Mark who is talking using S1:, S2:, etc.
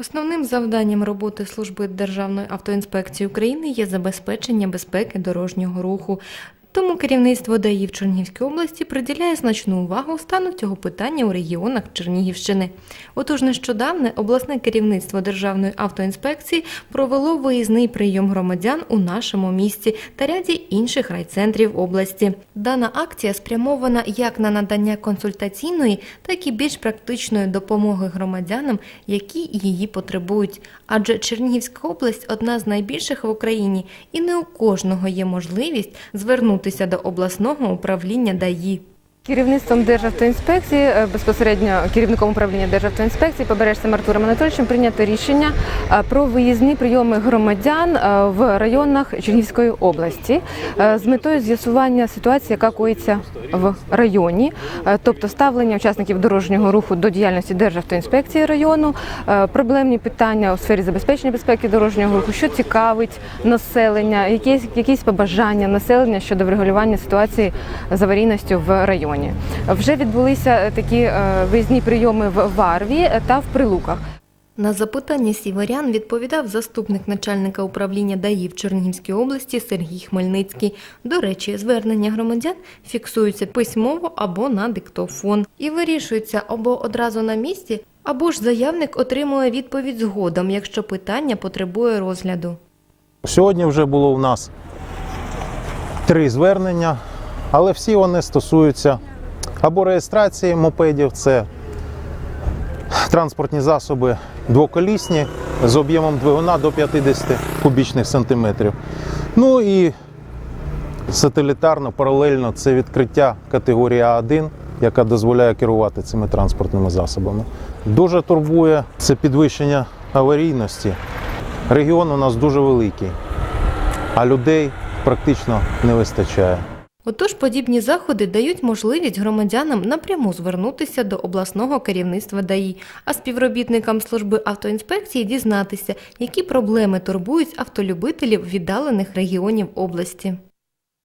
S1: Основним завданням роботи служби Державної автоінспекції України є забезпечення безпеки дорожнього руху. Тому керівництво ДАІ в Чернігівській області приділяє значну увагу стану цього питання у регіонах Чернігівщини. Отож, нещодавне обласне керівництво Державної автоінспекції провело виїзний прийом громадян у нашому місті та ряді інших райцентрів області. Дана акція спрямована як на надання консультаційної, так і більш практичної допомоги громадянам, які її потребують. Адже Чернігівська область одна з найбільших в Україні, і не у кожного є можливість звернутися до обласного управління ДАІ.
S2: Керівництвом Державтоінспекції, е, безпосередньо керівником управління Державтоінспекції Побережцем Артуром Анатольовичем прийнято рішення е, про виїзні прийоми громадян е, в районах Чернігівської області з метою з'ясування ситуації, яка коїться в районі, тобто ставлення учасників дорожнього руху до діяльності Державтоінспекції району, проблемні питання у сфері забезпечення безпеки дорожнього руху, що цікавить населення, якісь, якісь побажання населення щодо врегулювання ситуації з аварійністю в районі. Вже відбулися такі е, виїзні прийоми в Варві та в Прилуках.
S1: На запитання сіверян відповідав заступник начальника управління ДАІ в Чернігівській області Сергій Хмельницький. До речі, звернення громадян фіксуються письмово або на диктофон і вирішуються або одразу на місці, або ж заявник отримує відповідь згодом, якщо питання потребує розгляду.
S3: Сьогодні вже було у нас три звернення, але всі вони стосуються або реєстрації мопедів, це транспортні засоби двоколісні з об'ємом двигуна до 50 кубічних сантиметрів. Ну і сателітарно, паралельно це відкриття категорії А1, яка дозволяє керувати цими транспортними засобами. Дуже турбує це підвищення аварійності. Регіон у нас дуже великий, а людей практично не вистачає.
S1: Отож, подібні заходи дають можливість громадянам напряму звернутися до обласного керівництва ДАІ, а співробітникам служби автоінспекції дізнатися, які проблеми турбують автолюбителів віддалених регіонів області.